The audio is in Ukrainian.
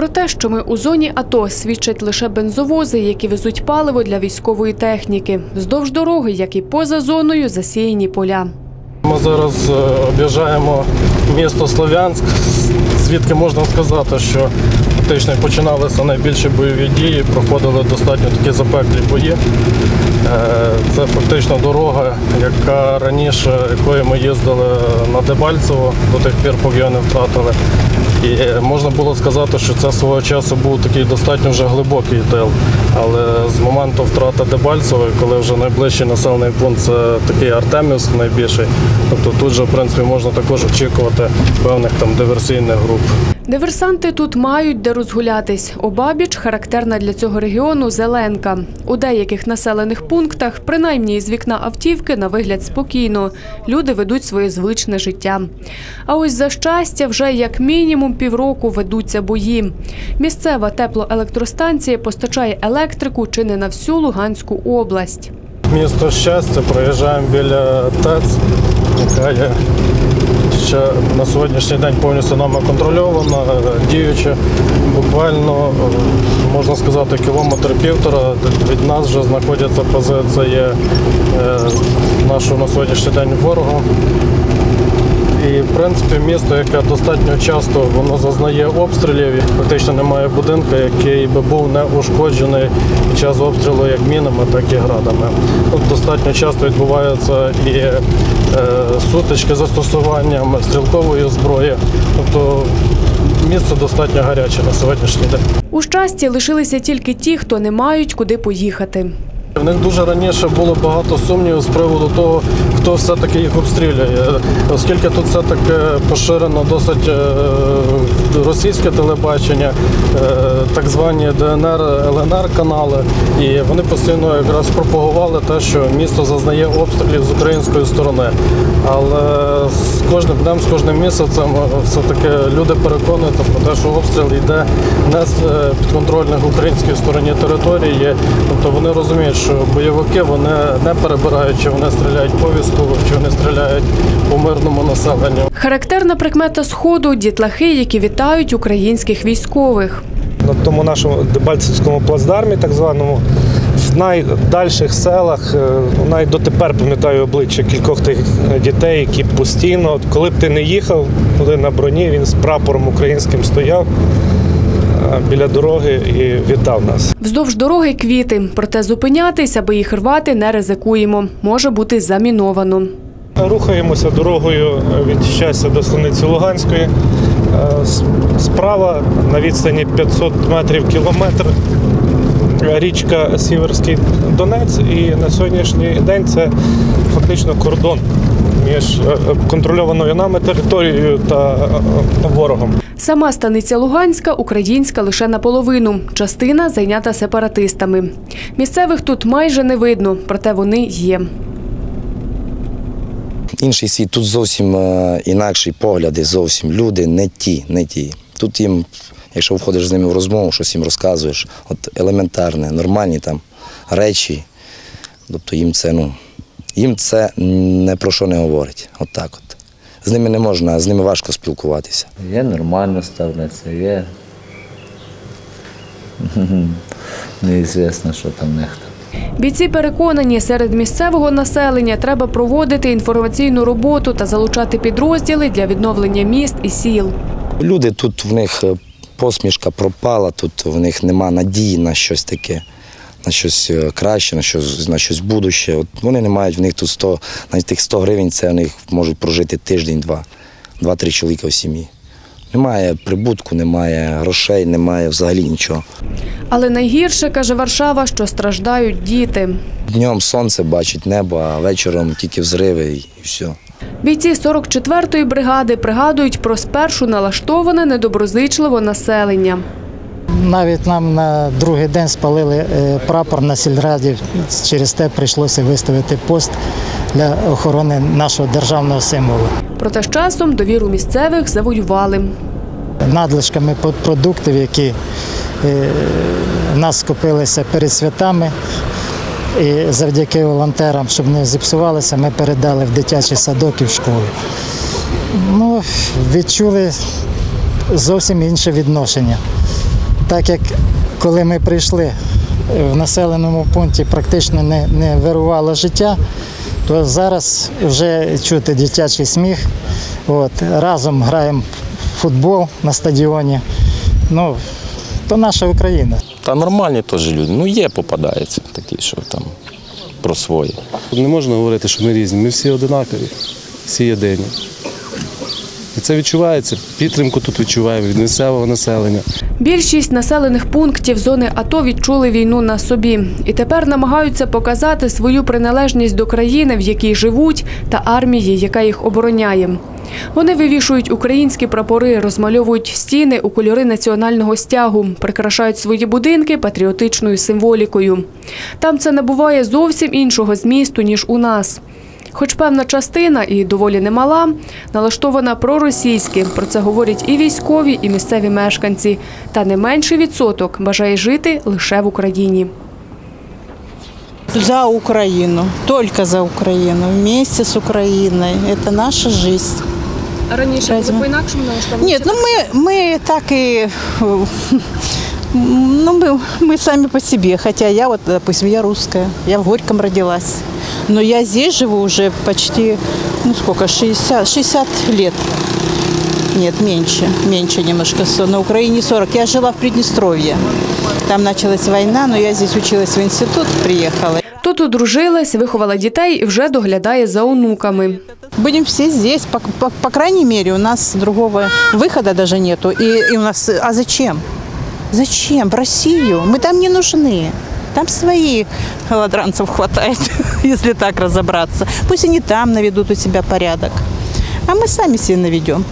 Про те, що ми у зоні АТО, свідчать лише бензовози, які везуть паливо для військової техніки. Вздовж дороги, як і поза зоною, засіяні поля. Ми зараз е, об'їжджаємо місто Слов'янськ, звідки можна сказати, що фактично починалися найбільші бойові дії, проходили достатньо такі запеклі бої. Е, Це фактично дорога, яка раніше, якою ми їздили на Дебальцево, до тих пір, поки не втратили. І можна було сказати, що це свого часу був такий достатньо вже глибокий тил. Але з моменту втрати Дебальцевої, коли вже найближчий населений пункт це такий Артемівськ найбільший, тобто тут же в принципі можна також очікувати певних там диверсійних груп. Диверсанти тут мають де розгулятись. Обабіч характерна для цього регіону зеленка. У деяких населених пунктах, принаймні із вікна автівки, на вигляд спокійно. Люди ведуть своє звичне життя. А ось за щастя вже як мінімум півроку ведуться бої. Місцева теплоелектростанція постачає електрику чи не на всю Луганську область. Місто щастя, проїжджаємо біля ТЕЦ, яка є ще на сьогоднішній день повністю нами контрольована, е, діюча. Буквально е, можна сказати кілометр півтора від нас вже знаходяться позиції е, нашого на сьогоднішній день ворога. І в принципі місто, яке достатньо часто воно зазнає обстрілів, і фактично немає будинку, який би був не ушкоджений під час обстрілу як мінами, так і градами. Тут достатньо часто відбуваються і е, сутички застосуванням стрілкової зброї. Тобто місце достатньо гаряче на сьогоднішній день. У щасті лишилися тільки ті, хто не мають куди поїхати. В них дуже раніше було багато сумнівів з приводу того, хто все-таки їх обстрілює, оскільки тут все таки поширено досить е, російське телебачення, е, так звані ДНР, ЛНР канали, і вони постійно якраз пропагували те, що місто зазнає обстрілів з української сторони. Але кожним днем, з кожним місяцем все таки люди переконуються про те, що обстріл йде не з е, підконтрольних українській стороні території. Тобто вони розуміють, що бойовики вони не перебирають, чи вони стріляють по військових, чи вони стріляють по мирному населенню. Характерна прикмета сходу дітлахи, які вітають українських військових. на тому нашому Дебальцевському плацдармі, так званому, в найдальших селах, е, навіть дотепер пам'ятаю обличчя кількох тих дітей, які постійно, от коли б ти не їхав, коли на броні він з прапором українським стояв е, біля дороги і вітав нас. Вздовж дороги квіти, проте зупинятись, аби їх рвати, не ризикуємо. Може бути заміновано. Рухаємося дорогою від щастя до станиці Луганської. Е, Справа на відстані 500 метрів кілометр. Річка Сіверський Донець, і на сьогоднішній день це фактично кордон між е, е, контрольованою нами територією та е, ворогом. Сама станиця Луганська українська лише наполовину. Частина зайнята сепаратистами. Місцевих тут майже не видно, проте вони є. інший світ, тут зовсім е, інакші погляди, зовсім люди не ті, не ті. Тут їм, якщо входиш з ними в розмову, щось їм розказуєш, от елементарне, нормальні там речі, тобто їм це, ну, їм це не про що не говорить. От так от. З ними не можна, з ними важко спілкуватися. Є нормально ставляться, є. Неізвісно, що там нехто. Бійці переконані, серед місцевого населення треба проводити інформаційну роботу та залучати підрозділи для відновлення міст і сіл. Люди тут в них посмішка пропала, тут в них нема надії на щось таке, на щось е, краще, на щось, на щось будуще. От вони не мають в них тут 100, навіть тих 100 гривень, це вони можуть прожити тиждень-два, два-три чоловіка в сім'ї. Немає прибутку, немає грошей, немає взагалі нічого. Але найгірше, каже Варшава, що страждають діти. Днем сонце бачить небо, а вечором тільки взриви і все. Бійці 44-ї бригади пригадують про спершу налаштоване недоброзичливо населення. Навіть нам на другий день спалили е, прапор на сільраді. Через те прийшлося виставити пост для охорони нашого державного символу. Проте з часом довіру місцевих завоювали. Надлишками продуктів, які е, в нас скопилися перед святами. І завдяки волонтерам, щоб не зіпсувалися, ми передали в дитячий садок і в школу. Ну, відчули зовсім інше відношення Так як коли ми прийшли е, в населеному пункті практично не, не вирувало життя, то зараз вже чути дитячий сміх. От, разом граємо в футбол на стадіоні. Ну, то наша Україна. Та нормальні теж люди. Ну є попадаються такі, що там про свої. Не можна говорити, що ми різні. Ми всі одинакові, всі єдині. І це відчувається. Підтримку тут відчуваємо від місцевого населення. Більшість населених пунктів зони АТО відчули війну на собі і тепер намагаються показати свою приналежність до країни, в якій живуть, та армії, яка їх обороняє. Вони вивішують українські прапори, розмальовують стіни у кольори національного стягу, прикрашають свої будинки патріотичною символікою. Там це набуває зовсім іншого змісту, ніж у нас. Хоч певна частина, і доволі немала, налаштована проросійськи. Про це говорять і військові, і місцеві мешканці. Та не менший відсоток бажає жити лише в Україні. За Украину, только за Украину, вместе с Украиной. Это наша жизнь. Раніше Разве? по-інакшому налаштовані? Нет, ну мы, мы так и... э, Ну, мы, мы сами по себе. Хотя я вот, допустим, я русская, я в Горьком родилась. Но я здесь живу уже почти, ну сколько, 60, 60 лет. Нет, меньше, меньше немножко. со- На Украине 40. Я жила в Приднестровье. Там началась война, но я здесь училась в институт, приехала. Тут одружилась, виховала дітей і вже доглядає за онуками. Будем все здесь. По, по- по крайней мере, у нас другого выхода даже нету. И, и у нас, а зачем? Зачем? В Россию. Мы там не нужны. Там своих голодранцев хватает, если так разобраться. Пусть они там наведут у себя порядок. А мы сами себе наведем.